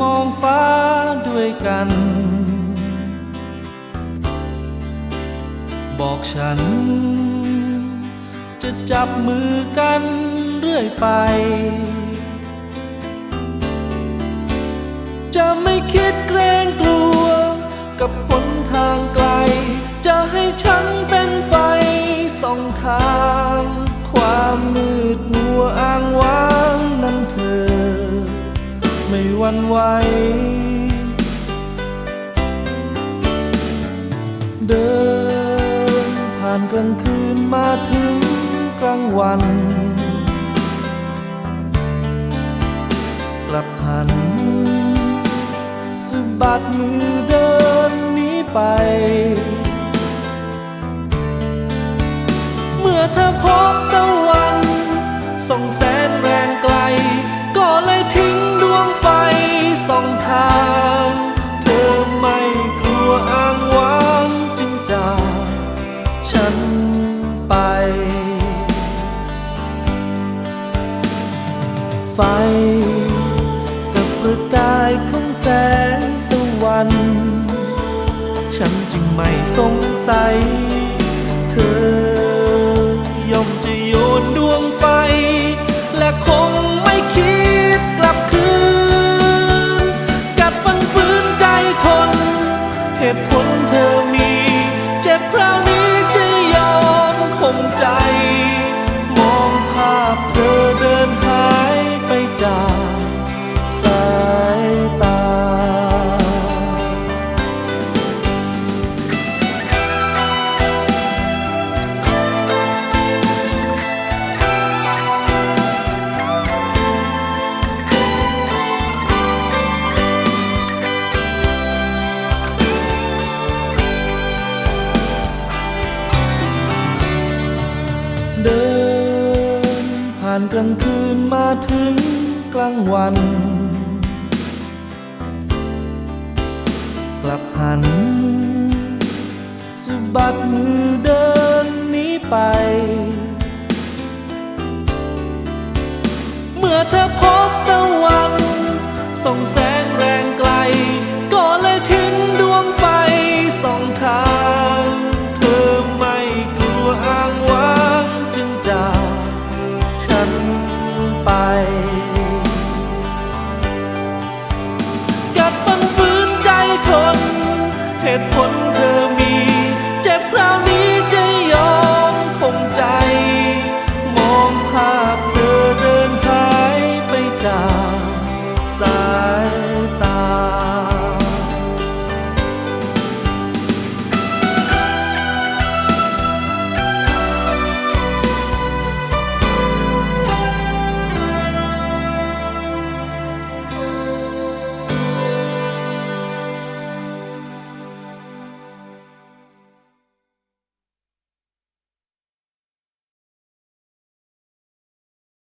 มองฟ้าด้วยกัน บอกฉัน จะจับมือกันเรื่อยไป จะไม่คิดเกรงกลัว กับหนทางไกล จะให้ฉันเป็นไฟส่องทาง วันไหว เดินผ่านกลางคืนมาถึงกลางวัน กลับหันสะบัดมือเดินหนีไป เมื่อเธอพบตะวันส่องแส ฉันจึงไม่สงสัย เธอานกลางคืนมาถึงกลางวัน กลับหันสะบัดมือเดินหนีไป เมื่อเธอ เหตุผลเธอมี เจ็บคราวนี้จะยอมคงใจ มองภาพเธอเดินหายไปจากสาย